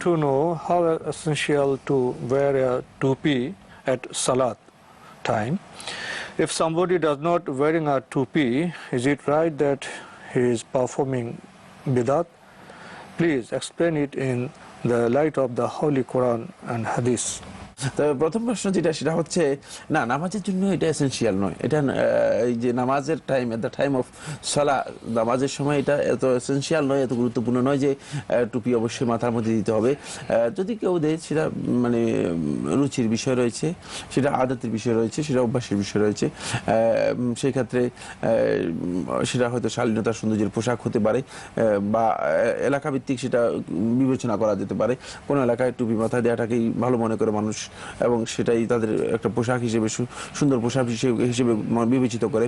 to know how essential to wear a tupi at salat time. If somebody does not wearing a tupi, is it right that he is performing bidat? Please explain it in the light of the Holy Quran and Hadith. তবে প্রথম প্রশ্ন যেটা, সেটা হচ্ছে, না, নামাজের জন্য এটা এসেন্সিয়াল নয়। এটা এই যে নামাজের time at the time of সলা নামাজের সময় এটা এত এসেন্সিয়াল নয়, এত গুরুত্বপূর্ণ নয় যে টুপি অবশ্যই মাথার মধ্যে দিতে হবে। যদি কেউ দেয়, সেটা মানে রুচির বিষয় রয়েছে, সেটা আদতের বিষয় রয়েছে, সেটা অভ্যাসের বিষয় রয়েছে সেই ক্ষেত্রে সেটা হয়তো শালীনতা, সৌন্দর্যের পোশাক হতে পারে বা এলাকাভিত্তিক সেটা বিবেচনা করা যেতে পারে। কোনো এলাকায় টুপি মাথায় দেওয়াটাকেই ভালো মনে করে মানুষ এবং সেটাই তাদের একটা পোশাক হিসেবে সুন্দর পোশাক হিসেবে বিবেচিত করে।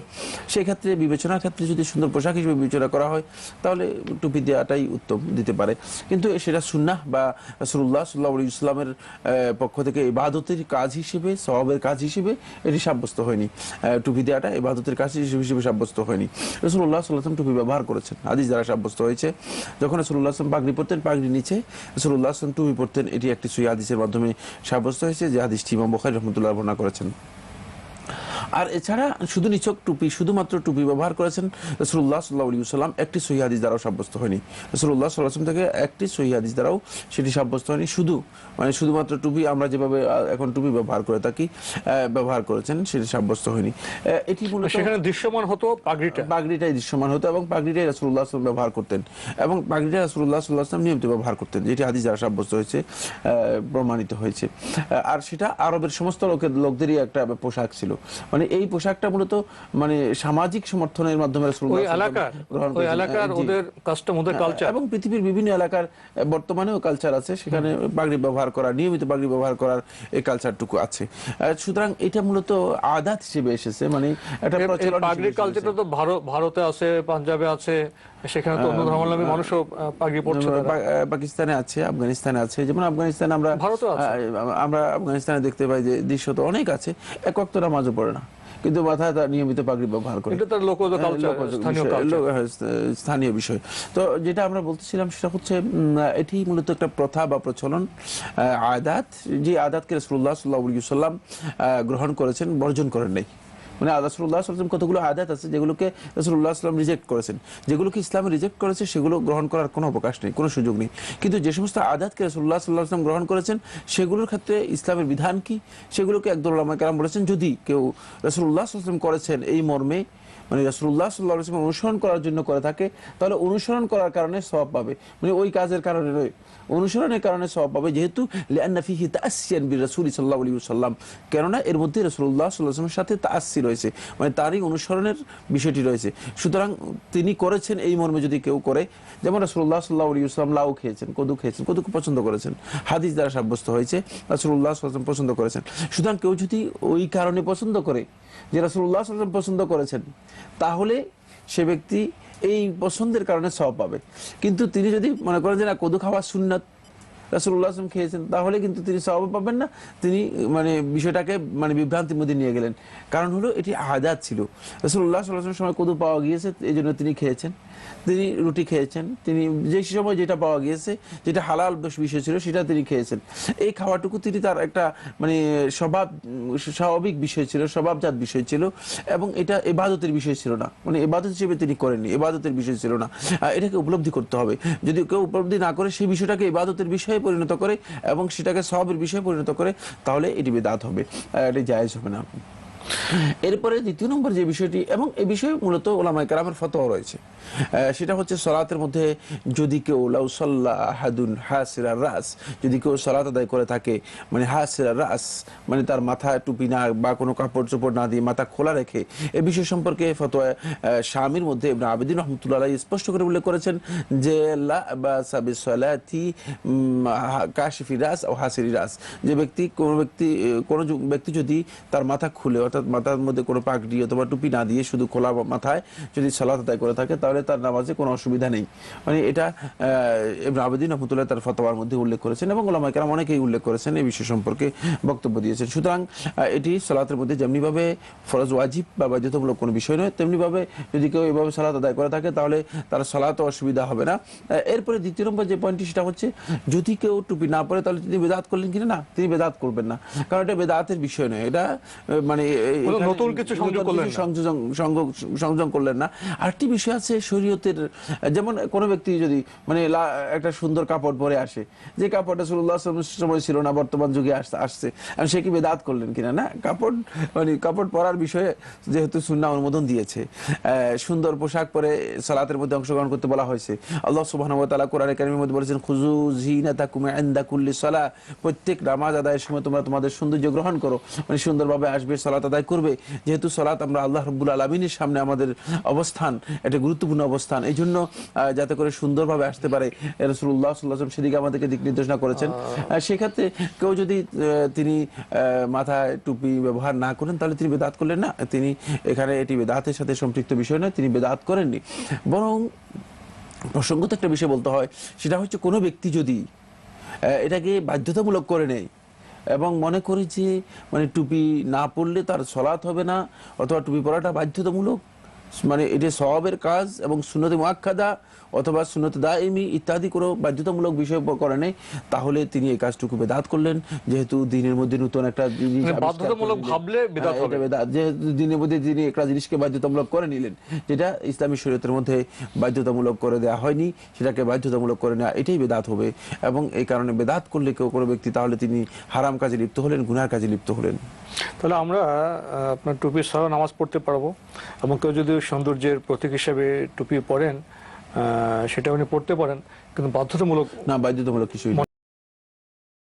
সেই ক্ষেত্রে বিবেচনার ক্ষেত্রে যদি সুন্দর পোশাক হিসেবে বিবেচনা করা হয়, তাহলে টুপি দেওয়াটাই উত্তম দিতে পারে। কিন্তু সেটা সুন্নাহ বা রসুল্লাহ সাল্লাহ ইসলামের পক্ষ থেকে ইবাদতের কাজ হিসেবে সবের কাজ হিসেবে এটি সাব্যস্ত হয়নি। টুপি দেওয়াটা ইবাদতের কাজ হিসেবে সাব্যস্ত হয়নি। রসুল্লাহ সাল্লাম টুপি ব্যবহার করেছেন। আদিস দ্বারা সাব্যস্ত হয়েছে, যখন রসুল্লাহ আসলাম পাগড়ি পরতেন পাগড়ি নিচে রসুল্লাহ আসলাম টুপি পরতেন, এটি একটি সুই আদিসের মাধ্যমে সাব্যস্ত হয়েছে যে হাদিসটি ইমাম বখারি রহমতুল্লাহ বর্ণনা করেছেন। আর এছাড়া শুধু নিচক টুপি শুধুমাত্র টুপি ব্যবহার করেছেন রসুল্লাহ সাল্লাহ সাল্লাম একটি সহিদিস দ্বারাও সাব্যস্ত হয়নি। রসুল্লাহ সাল্লাম থেকে একটি সহিদিস দ্বারাও সেটি সাব্যস্ত হয়নি। শুধু মানে শুধুমাত্র টুপি আমরা যেভাবে এখন টুপি ব্যবহার করে থাকি ব্যবহার করেছেন সেটি সাব্যস্ত হয়নি। এটি সেখানে দৃশ্যমান হতো পাগড়িটা। পাগড়িটাই দৃশ্যমান হতো এবং পাগড়িটাই রাসুল্লাহ আসলাম ব্যবহার করতেন এবং পাগড়িটা রাসুল্লাহ সাল্লাহ আসলাম নিয়মিত ব্যবহার করতেন যেটি হাদিস দ্বারা সাব্যস্ত হয়েছে প্রমাণিত হয়েছে। আর সেটা আরবের সমস্ত লোকের লোকদেরই একটা পোশাক ছিল। মানে এই পোশাকটা মূলত মানে সামাজিক সমর্থনের মাধ্যমে ওই এলাকার আলাইহি ওয়াসাল্লাম গ্রহণ ওই এলাকার ওদের কাস্টম ওদের কালচার এবং পৃথিবীর বিভিন্ন এলাকার বর্তমানেও কালচার আছে সেখানে পাগড়ি ব্যবহার করা নিয়মিত পাগড়ি ব্যবহার করার এই কালচারটুকু আছে। সুতরাং এটা মূলত আদাত হিসেবে এসেছে মানে একটা। কালচারটা তো ভারতে আছে পাঞ্জাবে আছে সেখানে তো অন্য ধর্মাবলম্বী মানুষও পাগড়ি পড়ছে তারা। পা- আহ, পাকিস্তানে আছে আফগানিস্তানে আছে। যেমন আফগানিস্তানে আমরা আমরা আফগানিস্তানে দেখতে পাই যে দৃশ্য তো অনেক আছে এক নামাজও পড়ে না। কিন্তু মাথায় তার নিয়মিত পাগড়ি ব্যবহার করে। এটা তার লোকজ স্থানীয় বিষয় তো যেটা আমরা বলতেছিলাম সেটা হচ্ছে এটি মূলত একটা প্রথা বা প্রচলন আদাত। যে আদাতকে রসুল্লাহ সাল্লাহ সাল্লাম গ্রহণ করেছেন বর্জন করেন নাই। মানে রাসুল্লাহ সাল্লাম কতগুলো আদাত আছে যেগুলোকে রসুল্লাহ সাল্লাম রিজেক্ট করেছেন। যেগুলোকে ইসলাম রিজেক্ট করেছে, সেগুলো গ্রহণ করার কোনো অবকাশ নেই, কোনো সুযোগ নেই। কিন্তু যে সমস্ত আদাতকে রসুল্লাহ সাল্লাহ সাল্লাম গ্রহণ করেছেন, সেগুলোর ক্ষেত্রে ইসলামের বিধান কি? সেগুলোকে একদল আমাকে বলেছেন, যদি কেউ রসুল্লাহ সাল্লাম করেছেন এই মর্মে মানে রাসূলুল্লাহ সাল্লাল্লাহু আলাইহি অনুসরণ করার জন্য করে থাকে, তাহলে অনুসরণ করার কারণে সওয়াব পাবে। মানে ওই কাজের কারণে নয়। অনুসরণের কারণে সওয়াব পাবে যেহেতু লিআন্না ফিহি তাআসসিয়ান বিরাসূল সাল্লাল্লাহু আলাইহি ওয়াসাল্লাম। কেননা এর মধ্যে আলাইহি ওয়াসাল্লামের সাথে তাআসসি রয়েছে। মানে তারই অনুসরণের বিষয়টি রয়েছে। সুতরাং তিনি করেছেন এই মর্মে যদি কেউ করে, যেমন রাসূলুল্লাহ সাল্লাল্লাহু আলাইহি ওয়াসাল্লাম লাউ খেয়েছেন, কদু খেয়েছেন, কদুকে পছন্দ করেছেন, হাদিস দ্বারা সাব্যস্ত হয়েছে আলাইহি ওয়াসাল্লাম পছন্দ করেছেন। সুতরাং কেউ যদি ওই কারণে পছন্দ করে, যে আলাইহি ওয়াসাল্লাম পছন্দ করেছেন তাহলে সে ব্যক্তি এই পছন্দের কারণে সব পাবে। কিন্তু তিনি যদি মনে করেন যে না, কদু খাওয়া সুন্নাত রাসুল্লাহ আসলাম খেয়েছেন, তাহলে কিন্তু তিনি সব পাবেন না। তিনি মানে বিষয়টাকে মানে বিভ্রান্তির মধ্যে নিয়ে গেলেন। কারণ হলো, এটি আজাদ ছিল। রাসুল্লাহ সাল্লাহ সময় কদু পাওয়া গিয়েছে এই জন্য তিনি খেয়েছেন। তিনি রুটি খেয়েছেন। তিনি, যে সময় যেটা পাওয়া গিয়েছে, যেটা হালাল বিষয় ছিল, সেটা তিনি খেয়েছেন। এই খাওয়াটুকু তিনি তার একটা মানে স্বভাব, স্বাভাবিক বিষয় ছিল, স্বভাবজাত বিষয় ছিল, এবং এটা এবাদতের বিষয় ছিল না। মানে এবাদত হিসেবে তিনি করেননি, এবাদতের বিষয় ছিল না। এটাকে উপলব্ধি করতে হবে। যদি কেউ উপলব্ধি না করে, সেই বিষয়টাকে ইবাদতের বিষয়ে পরিণত করে এবং সেটাকে সবের বিষয়ে পরিণত করে, তাহলে এটি বেদাত হবে। এটি জায়জ হবে না। এরপরে দ্বিতীয় নম্বর যে বিষয়টি এবং এ বিষয়ে মূলত ওলামাই কারামের ফতোয়া রয়েছে সেটা হচ্ছে সলাতের মধ্যে যদি কেউ লাউসাল্লাহ হাদুন হাসিরা রাস যদি কেউ সলাত আদায় করে থাকে মানে হাসিরা রাস মানে তার মাথায় টুপি না বা কোনো কাপড় চোপড় না দিয়ে মাথা খোলা রেখে এ বিষয় সম্পর্কে ফতোয়া স্বামীর মধ্যে আবেদিন রহমতুল্লাহ স্পষ্ট করে উল্লেখ করেছেন যে লা বাসা বিসসালাতি উম, কাশিফি রাস ও হাসিরি রাস। যে ব্যক্তি কোনো ব্যক্তি কোনো ব্যক্তি যদি তার মাথা খুলে অর্থাৎ মাথার মধ্যে কোনো পাগড়ি অথবা টুপি না দিয়ে শুধু খোলা মাথায় যদি সালাত আদায় করে থাকে, তাহলে তার নামাজে কোনো অসুবিধা নেই। মানে এটা আবেদিন রহমতুল্লাহ তার ফতোয়ার মধ্যে উল্লেখ করেছেন এবং ওলামায়ে কেরাম অনেকেই উল্লেখ করেছেন এই বিষয় সম্পর্কে বক্তব্য দিয়েছেন। সুতরাং এটি সালাতের মধ্যে যেমনিভাবে ফরজ ওয়াজিব বা বাধ্যতামূলক কোনো বিষয় নয়, তেমনিভাবে যদি কেউ এভাবে সালাত আদায় করে থাকে, তাহলে তার সালাত অসুবিধা হবে না। এরপরে দ্বিতীয় নম্বর যে পয়েন্টটি সেটা হচ্ছে যদি কেউ টুপি না পরে, তাহলে তিনি বেদাত করলেন কিনা? না, তিনি বেদাত করবেন না। কারণ এটা বেদাতের বিষয় নয়। এটা মানে নতুন কিছু সংযোগ করলেন। সংযোজন করলেন না। আরেকটি বিষয় আছে শরীয়তের যেমন কোনো ব্যক্তি যদি মানে একটা সুন্দর কাপড় পরে আসে যে কাপড়টা সুল্লাহ সময় ছিল না বর্তমান যুগে আসতে আসছে সে কি বেদাত করলেন কিনা না? কাপড় মানে কাপড় পরার বিষয়ে যেহেতু সুন্না অনুমোদন দিয়েছে সুন্দর পোশাক পরে সালাতের মধ্যে অংশগ্রহণ করতে বলা হয়েছে। আল্লাহ সুবহানাহু ওয়া তাআলা কোরআনে কারিমের মধ্যে বলেছেন খুজু জিনাতাকুম ইনদা কুল্লি সালাহ প্রত্যেক নামাজ আদায়ের সময় তোমরা তোমাদের সৌন্দর্য গ্রহণ করো। মানে সুন্দরভাবে আসবে সালাত আদায় করবে। যেহেতু সালাত আমরা আল্লাহ রব্বুল আলমিনের সামনে আমাদের অবস্থান এটা গুরুত্বপূর্ণ অবস্থান। এই জন্য যাতে করে সুন্দরভাবে আসতে পারে রসুল্লাহ সাল্লাহ সেদিকে আমাদেরকে দিক নির্দেশনা করেছেন। সেক্ষেত্রে কেউ যদি তিনি মাথায় টুপি ব্যবহার না করেন তাহলে তিনি বেদাত করলেন না। তিনি এখানে এটি বেদাতের সাথে সম্পৃক্ত বিষয় নয় তিনি বেদাত করেননি। বরং প্রসঙ্গত একটা বিষয় বলতে হয় সেটা হচ্ছে কোনো ব্যক্তি যদি এটাকে বাধ্যতামূলক করে নেয় এবং মনে করি যে মানে টুপি না পরলে তার সলাৎ হবে না, অথবা টুপি পরাটা বাধ্যতামূলক। মানে এটা সওয়াবের কাজ এবং সুন্নতে মুআক্কাদা অথবা সুন্নত দাইমি ইত্যাদি কোনো বাধ্যতামূলক বিষয় করে নেই তাহলে তিনি এই কাজটুকু বেদাত করলেন। যেহেতু দিনের মধ্যে নতুন একটা জিনিস মানে বাধ্যতামূলক ভাবলে বেদাত হ্যাঁ, হবে। দিনের মধ্যে তিনি একটা জিনিসকে বাধ্যতামূলক করে নিলেন যেটা ইসলামী শরীয়তের মধ্যে বাধ্যতামূলক করে দেওয়া হয়নি সেটাকে বাধ্যতামূলক করে নেওয়া এটাই বেদাত হবে। এবং এই কারণে বেদাত করলে কেউ কোনো ব্যক্তি তাহলে তিনি হারাম কাজে লিপ্ত হলেন গুনার কাজে লিপ্ত হলেন। তাহলে আমরা আপনার টুপি সহ নামাজ পড়তে পারব এবং কেউ যদি সৌন্দর্যের প্রতীক হিসাবে টুপি পরেন সেটা উনি পড়তে পারেন, কিন্তু বাধ্যতামূলক না, বাধ্যতামূলক কিছুই না।